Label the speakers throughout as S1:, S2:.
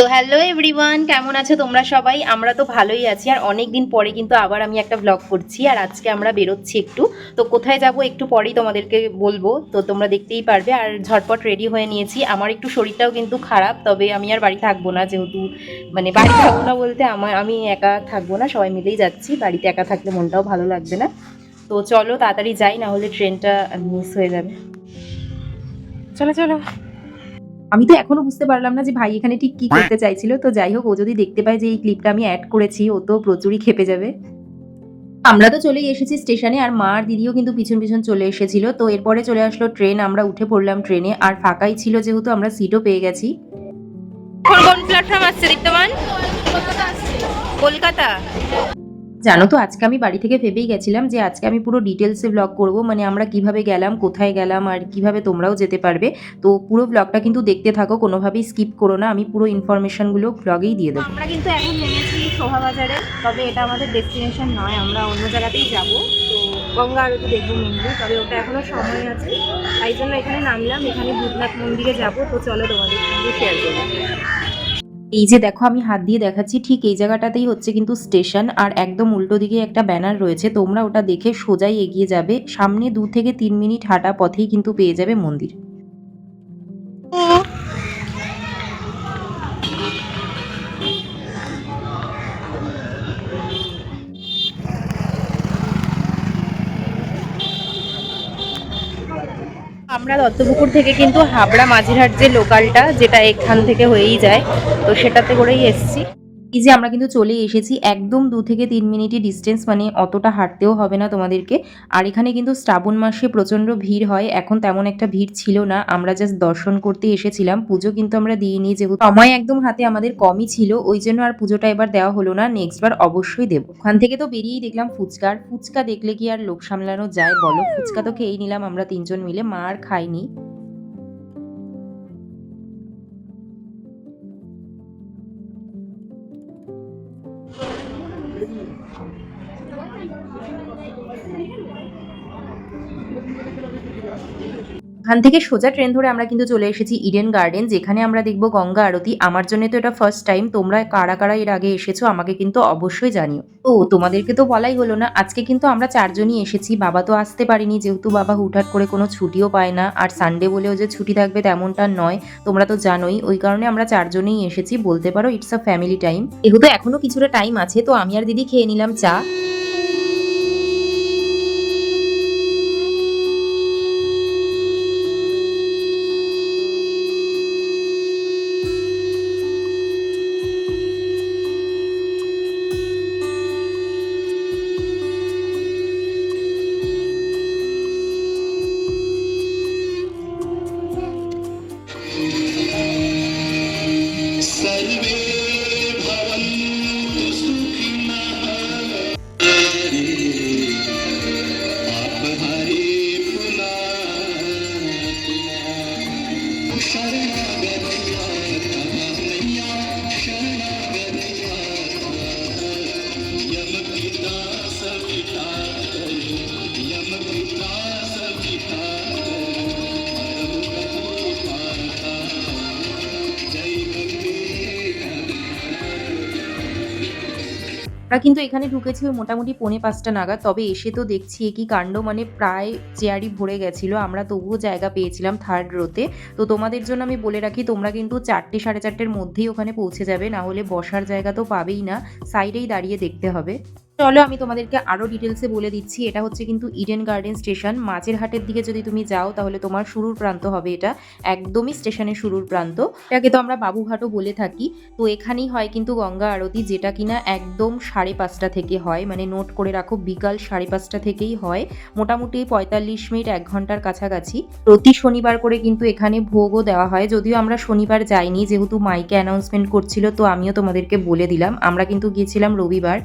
S1: তো hello everyone কেমন আছো তোমরা সবাই? আমরা তো ভালোই আছি, আর অনেক দিন পরে কিন্তু আবার আমি একটা ব্লগ করছি, আর আজকে আমরা বেরোচ্ছি একটু। তো কোথায় যাব একটু পরেই তোমাদেরকে বলব, তো তোমরা দেখতেই পারবে, আর ঝটপট রেডি হয়ে নিয়েছি। আমার একটু শরীরটাও কিন্তু খারাপ, তবে আমি আর বাড়ি থাকব না, যেহেতু মানে বাড়ি থাকব না বলতে আমার, আমি একা থাকব না, সবাই মিলেই যাচ্ছি, বাড়িতে একা থাকলে মনটাও ভালো লাগবে না। তো চলো তাড়াতাড়ি যাই, না হলে ট্রেনটা মিস হয়ে যাবে। চলো চলো। আমি তো এখনও বুঝতে পারলাম না যে ভাই এখানে ঠিক কি করতে চাইছিল। তো যাই হোক, ও যদি দেখতে পায় যে এই ক্লিপটা আমি অ্যাড করেছি, ও তো প্রচুরই খেপে যাবে। আমরা তো চলেই এসেছি স্টেশনে আর মা আর দিদিও কিন্তু পিছন পিছন চলে এসেছিল। তো এরপরে চলে আসলো ট্রেন, আমরা উঠে পড়লাম ট্রেনে। আর ফাঁকাই ছিল যেহেতু আমরা সিটও পেয়ে গেছি। কোন প্ল্যাটফর্ম আসছে দীপ্তমান? কলকাতা। জানো তো, আজকে আমি বাড়ি থেকে ভেবেই গেছিলাম যে আজকে আমি পুরো ডিটেলসে ব্লগ করব মানে আমরা কীভাবে গেলাম, কোথায় গেলাম আর কীভাবে তোমরাও যেতে পারবে। তো পুরো ব্লগটা কিন্তু দেখতে থাকো, কোনোভাবেই স্কিপ করো না, আমি পুরো ইনফরমেশনগুলো ব্লগেই দিয়ে দেবো। আমরা কিন্তু এখন নেমেছি শোভাবাজারে, তবে এটা আমাদের ডেস্টিনেশন নয়, আমরা অন্য জায়গাতেই যাব। তো গঙ্গা আরতি দেখব মেনলি তবে ওটা এখনও সময় আছে। তাই জন্য এখানে নামলাম, এখানে ভূতনাথ মন্দিরে যাব, তো চলো তোমাদের সঙ্গে শেয়ার করব। এই যে দেখো, আমি হাত দিয়ে দেখাচ্ছি, ঠিক এই জায়গাটাতেই হচ্ছে কিন্তু স্টেশন আর একদম উল্টো দিকে একটা ব্যানার রয়েছে। তোমরা ওটা দেখে সোজাই এগিয়ে যাবে। সামনে দু থেকে তিন মিনিট হাঁটা পথেই কিন্তু পেয়ে যাবে মন্দির। আমরা দত্তপুকুর থেকে কিন্তু হাবড়া মাঝিরহাট যে লোকালটা যেটা এখান থেকে হয়েই যায়, তো সেটাতে করেই এসছি। এই যে আমরা কিন্তু চলে এসেছি, একদম দু থেকে তিন মিনিটের ডিস্টেন্স মানে অতটা হাঁটতেও হবে না তোমাদেরকে। আর এখানে কিন্তু শ্রাবণ মাসে প্রচণ্ড ভিড় হয়, এখন তেমন একটা ভিড় ছিল না, আমরা জাস্ট দর্শন করতে এসেছিলাম। পুজো কিন্তু আমরা দিইনি যেহেতু সময় একদম হাতে আমাদের কমই ছিল, ওই জন্য আর পুজোটা এবার দেওয়া হলো না নেক্সট বার অবশ্যই দেবো। ওখান থেকে তো বেরিয়েই দেখলাম ফুচকা, আর ফুচকা দেখলে কি আর লোক সামলানো যায় বলো? ফুচকা তো খেয়েই নিলাম আমরা তিনজন মিলে, মা আর খাইনি। Thank you. ওখান থেকে সোজা ট্রেন ধরে আমরা কিন্তু চলে এসেছি ইডেন গার্ডেন যেখানে আমরা দেখব গঙ্গা আরতি। আমার জন্য তো এটা ফার্স্ট টাইম তোমরা কারা কারা এর আগে এসেছ আমাকে কিন্তু অবশ্যই জানিও। ও, তোমাদেরকে তো বলাই হলো না, আজকে কিন্তু আমরা চারজনই এসেছি, বাবা তো আসতে পারিনি, যেহেতু বাবা হুটহাট করে কোনো ছুটিও পায় না, আর সানডে বলেও যে ছুটি থাকবে তেমনটা নয়, তোমরা তো জানোই, ওই কারণে আমরা চারজনেই এসেছি, বলতে পারো ইটস আ ফ্যামিলি টাইম যেহেতু এখনও কিছুটা টাইম আছে, তো আমি আর দিদি খেয়ে নিলাম চা।
S2: पुनातुना
S1: আমরা কিন্তু এখানে ঢুকেছি ওই মোটামুটি পৌনে পাঁচটা নাগাদ। তবে এসে তো দেখছি কি কাণ্ড মানে প্রায় চেয়ারই ভরে গেছিল। আমরা তবুও জায়গা পেয়েছিলাম থার্ড রোতে তো। তোমাদের জন্য আমি বলে রাখি, তোমরা কিন্তু চারটে সাড়ে চারটের মধ্যেই ওখানে পৌঁছে যাবে। না হলে বসার জায়গা তো পাবেই না। সাইডেই দাঁড়িয়ে দেখতে হবে। চলো, আমি তোমাদেরকে আরও ডিটেলসে বলে দিচ্ছি। এটা হচ্ছে কিন্তু ইডেন গার্ডেন স্টেশন মাঝের হাটের দিকে যদি তুমি যাও, তাহলে তোমার শুরুর প্রান্ত হবে এটা। একদমই স্টেশনের শুরুর প্রান্ত। এটাকে তো আমরা বাবুঘাটও বলে থাকি। তো এখানেই হয় কিন্তু গঙ্গা আরতি, যেটা কিনা একদম সাড়ে পাঁচটা থেকে হয়। মানে নোট করে রাখো, বিকাল সাড়ে পাঁচটা থেকেই হয়। মোটামুটি পঁয়তাল্লিশ মিনিট, এক ঘণ্টার কাছাকাছি। প্রতি শনিবার করে কিন্তু এখানে ভোগও দেওয়া হয়। যদিও আমরা শনিবার যাইনি, যেহেতু মাইকে অ্যানাউন্সমেন্ট করছিল, তো আমিও তোমাদেরকে বলে দিলাম। আমরা কিন্তু গিয়েছিলাম রবিবার।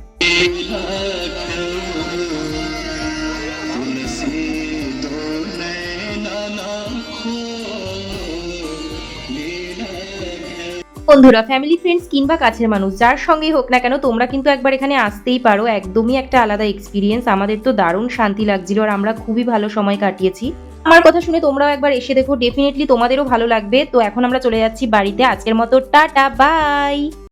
S1: বন্ধুরা ফ্যামিলি ফ্রেন্ডস কিংবা কাছের মানুষ, যার সঙ্গেই হোক না কেন, তোমরা কিন্তু একবার এখানে আসতেই পারো। একদমই একটা আলাদা এক্সপিরিয়েন্স আমাদের তো দারুণ শান্তি লাগছিল আর আমরা খুবই ভালো সময় কাটিয়েছি। আমার কথা শুনে তোমরাও একবার এসে দেখো ডেফিনেটলি তোমাদেরও ভালো লাগবে। তো এখন আমরা চলে যাচ্ছি বাড়িতে। আজকের মতো টাটা বাই